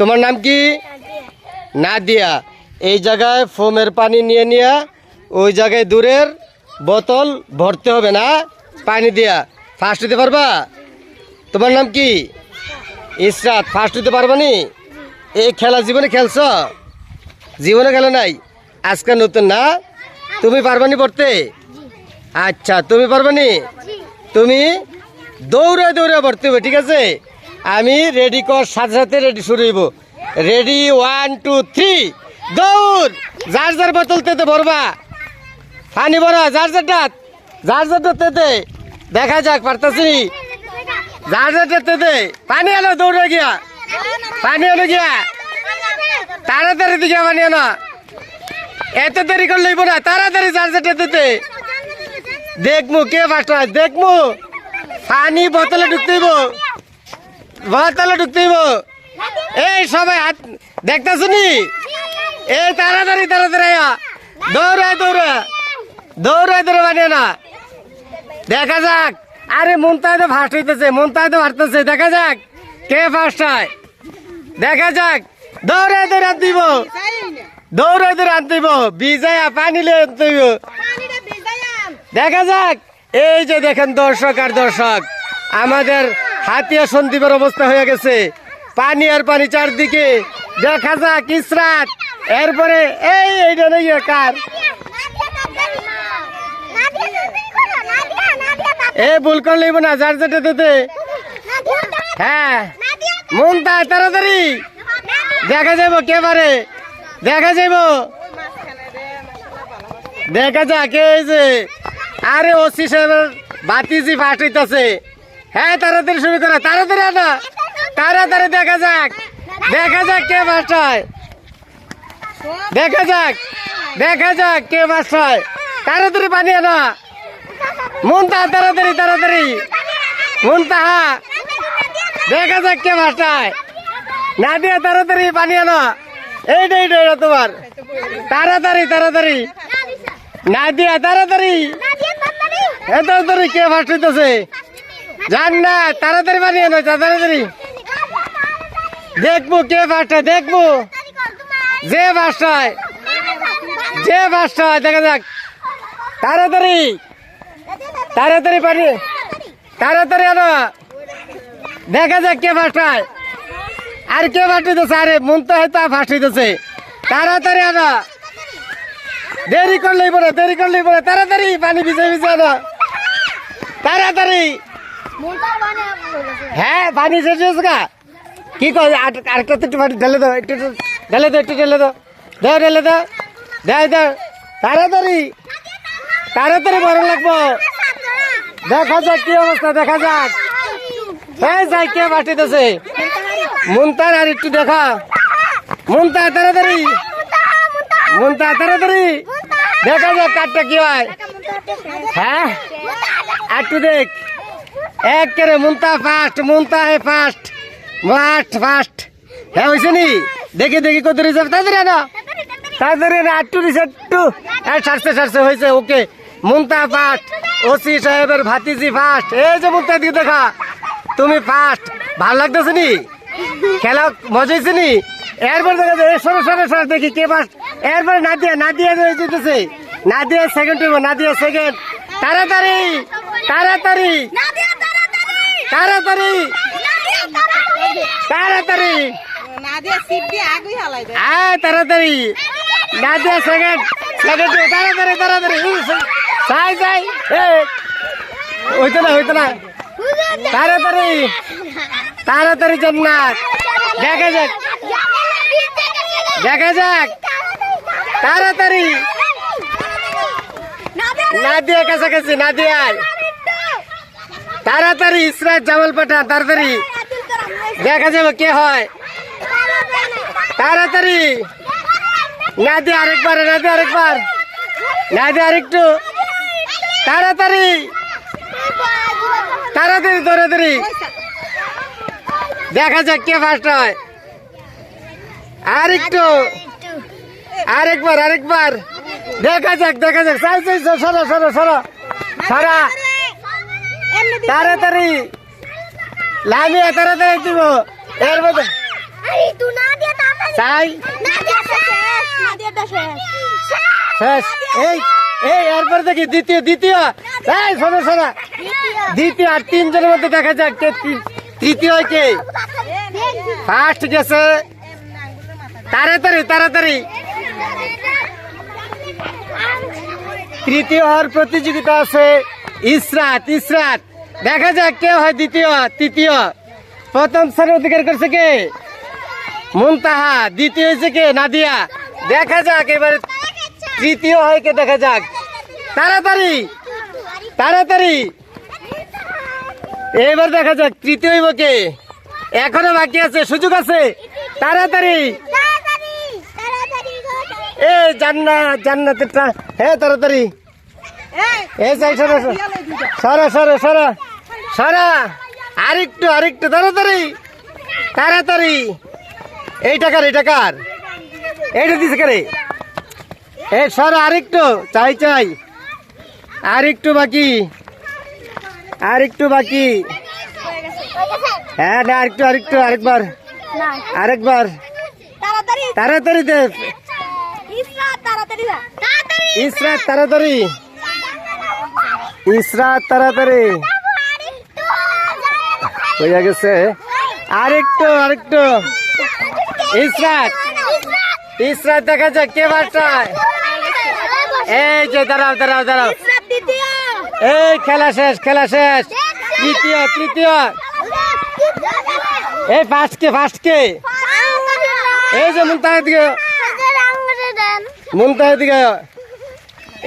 তোমার নাম কি? নাদিয়া। এই জায়গায় ফোমের পানি নিয়ে নিয়ে ওই জায়গায় দূরের বোতল ভরতে হবে না পানি দিয়া। ফার্স্ট দিতে পারবা? তোমার নাম কি? ইসরাত। ফার্স্ট দিতে পারবা নি? এই খেলা জীবনে খেলছ? জীবনে খেলে নাই? আজকে নতুন না? তুমি পারবানি পড়তে? আচ্ছা তুমি পারবানি তুমি দৌড়ে দৌড়ে ভর্তি হবে ঠিক আছে? আমি রেডি কর, সাথে সাথে রেডি শুরু হইব। রেডি ওয়ান টু থ্রি দৌড়! যার যার বোতল তেতে ভরবা। পানি ভরা, যার যারটা যার যারটা তেতে। দেখা যাক, পারতাছি যার যারটা তেতে। পানি এলো দৌড়ে গিয়া। পানি এলো গিয়া। তাড়াতাড়ি দিকে পানি এনো এত দেরি করে লইব না, তাড়াতাড়ি যার যারটা তেতে। দেখমু, কে ফার্স্ট দেখমু। পানি বোতলে ঢুকতেইব বোতলে ঢুকতেইব এই সবাই হাত দেখতেছ নি এই তাড়াতাড়ি তাড়াতাড়ি। দৌড়ায় দৌড়া দৌড়ায় দৌড়ে বানিয়ে না দেখা যাক। আরে মনটাই তো ফার্স্ট হইতেছে মনটাই তো হারতেছে দেখা যাক কে ফার্স্ট হয়। দেখা যাক। দৌড়ায় দৌড়ে আনতে দিব দৌড়ায় দৌড়ে আনতে দিব বিজয়া পানি আনতে দিব দেখা যাক। এই যে দেখেন দর্শক আর দর্শক, আমাদের হাতিয়া সন্দীপের অবস্থা হয়ে গেছে। পানি আর পানি চারদিকে। দেখা যাক, ইসরাত। এরপরে এই, এইটা নেই কার? এ ভুল করে লইব না, যার যেটা দিতে। হ্যাঁ। মন তাই তাড়াতাড়ি। দেখা যাইব কে পারে দেখা যাইব। দেখা যাক, এই যে। আরে ওসি সাহেবের বাতিজি ফাটাইতেছে হ্যাঁ তাড়াতাড়ি শুরু করে, তাড়াতাড়ি আনা। তাড়াতাড়ি দেখা যাক। দেখা যাক কে বাসায় দেখা যাক দেখা যাক কে বাসায় তাড়াতাড়ি পানি আনা। মুনতা তাড়াতাড়ি তাড়াতাড়ি। মুনতাহা দেখা যাক কে বাসায় না দিয়ে তাড়াতাড়ি পানি আনা। এইটা এইটা এইটা তোমার। তাড়াতাড়ি তাড়াতাড়ি। না দিয়া তাড়াতাড়ি। এ তাড়াতাড়ি কে ফার্স্ট হইতেছে? জান না, তাড়াতাড়ি বানিয়ে নয় তাড়াতাড়ি। দেখব কে হয় দেখব। যে ফার্স্ট হয় যে ফার্স্ট দেখা যাক। তাড়াতাড়ি তাড়াতাড়ি পানি তাড়াতাড়ি আনো। দেখা যাক কে ফার্স্ট হয় আর কে ফার্স্ট হইতেছে আরে মন তো হয়তো ফার্স্ট হইতেছে তাড়াতাড়ি আনো। দেরি করলেই পরে দেরি করলেই পরে তাড়াতাড়ি পানি ভিজে ভিজে আনো। তাড়াতাড়ি। হ্যাঁ পানি শেষ হয়েছে গা। কি কর আরেকটা তো একটু পানি ঢেলে দাও, একটু ঢেলে দাও, একটু ঢেলে দাও। দাও ঢেলে দাও দাও দাও তাড়াতাড়ি তাড়াতাড়ি বড় লাগবো। দেখা যাক কি অবস্থা, দেখা যাক। এই যাই, কে বাটিতেছে মুনতার আর একটু দেখা। মুনতা তাড়াতাড়ি। মুনতা তাড়াতাড়ি। দেখা যাক কাঠটা কি হয়। হ্যাঁ একটু দেখ। এক করে মুনতা ফার্স্ট মুনতা হে ফার্স্ট ফার্স্ট ফার্স্ট হ্যাঁ হয়েছে নি? দেখি দেখি, কত রিজার্ভ তাড়াতাড়ি আনো। তাড়াতাড়ি না একটু রিজার্ভ একটু। হ্যাঁ সারছে সারছে হয়েছে ওকে। মুনতা ফার্স্ট ওসি সাহেবের ভাতিজি ফার্স্ট এই যে মুনতা দিকে দেখা, তুমি ফার্স্ট ভালো লাগতেছে নি? খেলা মজা হয়েছে নি? এরপর দেখা যায় সরো সরো সরো, দেখি কে ফার্স্ট এরপরে নাদিয়া নাদিয়া হয়ে যেতেছে। নাদিয়া সেকেন্ড হইব, নাদিয়া সেকেন্ড তাড়াতাড়ি তাড়াতাড়ি। তাড়াতাড়ি। তাড়াতাড়ি। দিয়ে দেয় আয় তাড়াতাড়ি। নাদিয়া সেকেন্ড। সেকেন্ড তাড়াতাড়ি তাড়াতাড়ি। সাই সাই। হইতো না হইতো না। তাড়াতাড়ি। তাড়াতাড়ি জান্নাত দেখা যাক। দেখা যাক। তাড়াতাড়ি। নাদিয়া কাছাকাছি নাদিয়ায় তাড়াতাড়ি ইসরাত জামাল পাঠান, তাড়াতাড়ি। দেখা যাবে কে হয়। তাড়াতাড়ি। নাদি আরেকবার নাদি আরেকবার। নাদি আরেকটু। তাড়াতাড়ি। তাড়াতাড়ি তাড়াতাড়ি। দেখা যাক কে ফার্স্ট হয়। আরেকটু। আরেকবার আরেকবার। দেখা যাক দেখা যাক। সাই সাই সরো সরো সরো। সারা। তাড়াতাড়ি। লামিয়া তাড়াতাড়ি দিব। এর মধ্যে। আরে তুই না তাই শেষ এই এই এরপর দেখি দ্বিতীয় দ্বিতীয়। এই শোনো শোনো। দ্বিতীয়। আর তিনজনের মধ্যে দেখা যাক কে তৃতীয় কে। ফার্স্ট গেছে। তাড়াতাড়ি তাড়াতাড়ি। তৃতীয় হওয়ার প্রতিযোগিতা আছে ইসরাত ইসরাত। দেখা যাক কে হয় দ্বিতীয় তৃতীয়। প্রথম স্থানের অধিকার করছে কে? মুনতাহা দ্বিতীয় হয়েছে কে? নাদিয়া। দেখা যাক এবারে তৃতীয় হয় কে? দেখা যাক। তাড়াতাড়ি তাড়াতাড়ি। এবার দেখা যাক তৃতীয় হইব কে? এখনও বাকি আছে সুযোগ আছে। তাড়াতাড়ি। এ জান্নাত জান্নাতের হ্যাঁ তাড়াতাড়ি। এই সরো সরো। সরো সরো সরো। আরেকটু আরেকটু তাড়াতাড়ি। তাড়াতাড়ি। এই টাকার এই টাকার এইটা দিছে কারে? এই সরো আরেকটু। চাই চাই। আরেকটু বাকি। আরেকটু বাকি। হ্যাঁ না আরেকটু আরেকটু আরেকবার। আরেকবার। তাড়াতাড়ি দে। ইসরাত তাড়াতাড়ি। ইসরাত তাড়াতাড়ি। হয়ে গেছে। আরেকটু আরেকটু। ইসরাত ইসরাত দেখা যাক, কে বাচ্চায় এই যে, দাঁড়াও দাঁড়াও দাঁড়াও। এই, খেলা শেষ খেলা শেষ। তৃতীয় তৃতীয়। এই ফার্স্ট কে ফার্স্ট কে। এই যে মুনতাহের দিকে মুনতাহের দিকে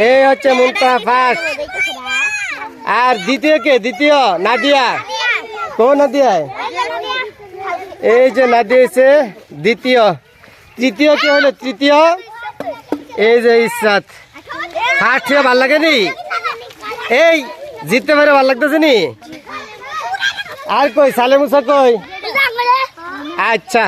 এই হচ্ছে মুনতাহা ফার্স্ট আর দ্বিতীয় কে? দ্বিতীয়? নাদিয়া? কোন নাদিয়ায়? এই যে নাদিয়া হচ্ছে দ্বিতীয়। তৃতীয় কে হলো? তৃতীয়? এই যে ইসরাত। ফার্স্ট হয়ে লাগে নি? এই, জিততে পারে ভালো লাগতেছে নি? আর কই? সালে মুসা কই? আচ্ছা।